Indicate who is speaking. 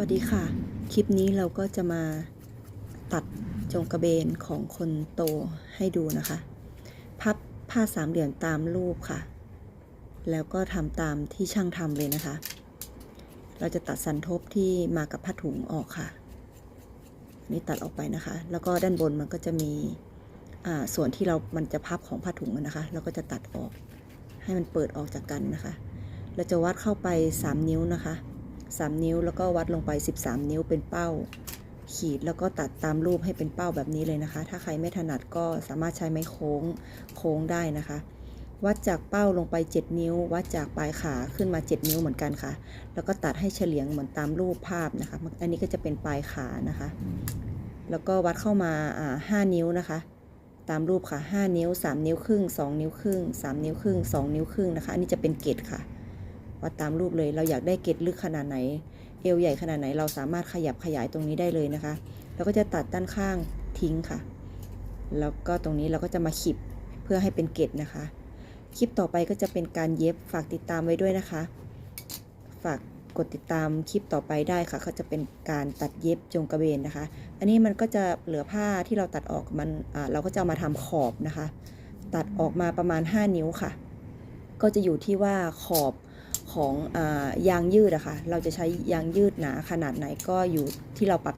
Speaker 1: วัสดีค่ะ คลิปนี้เราก็จะมาตัดจงกระเบนของคนโตให้ดูนะคะ พับผ้าสามเหลี่ยมตามรูปค่ะ แล้วก็ทำตามที่ช่างทำเลยนะคะ เราจะตัดสันทบที่มากับผ้าถุงออกค่ะนี่ตัดออกไปนะคะ แล้วก็ด้านบนมันก็จะมีอ่าส่วนที่เรา มันจะพับของผ้าถุงนะคะ เราก็จะตัดออก ให้มันเปิดออกจากกันนะคะ เราจะวัดเข้าไป 3 นิ้วนะคะ 3 นิ้วแล้วก็วัดลงไป 13 นิ้วเป็นเป้า ขีดแล้วก็ตัดตามรูปให้เป็นเป้าแบบนี้เลยนะคะ ถ้าใครไม่ถนัดก็สามารถใช้ไม้โค้งโค้งได้นะคะ วัดจากเป้าลงไป 7 นิ้ว วัดจากปลายขาขึ้นมา 7 นิ้วเหมือนกันค่ะ แล้วก็ตัดให้เฉลียงเหมือนตามรูปภาพนะคะ อันนี้ก็จะเป็นปลายขานะคะ แล้วก็วัดเข้ามาอ่า5นิ้วนะคะตามรูปค่ะ 5 นิ้ว 3 นิ้วครึ่ง 2 นิ้วครึ่ง 3 นิ้วครึ่ง 2 นิ้วครึ่งนะคะ อันนี้จะเป็นเกตค่ะ วัดตามรูปเลย เราอยากได้เกตลึกขนาดไหน เอวใหญ่ขนาดไหน เราสามารถขยับขยายตรงนี้ได้เลยนะคะแล้วก็จะตัดด้านข้างทิ้งค่ะ แล้วก็ตรงนี้เราก็จะมาขีบเพื่อให้เป็นเกตนะคะ คลิปต่อไปก็จะเป็นการเย็บฝากติดตามไว้ด้วยนะคะ ฝากกดติดตามคลิปต่อไปได้ค่ะเขาจะเป็นการตัดเย็บจงกระเบนนะคะ อันนี้มันก็จะเหลือผ้าที่เราตัดออกมันเราก็จะเอามาทำขอบนะคะ ตัดออกมาประมาณ 5 นิ้วค่ะ ก็จะอยู่ที่ว่าขอบ ของอยางยืดอะค่ะเราจะใช้ยางยืดหนาขนาดไหนก็อยู่ที่เราปรับ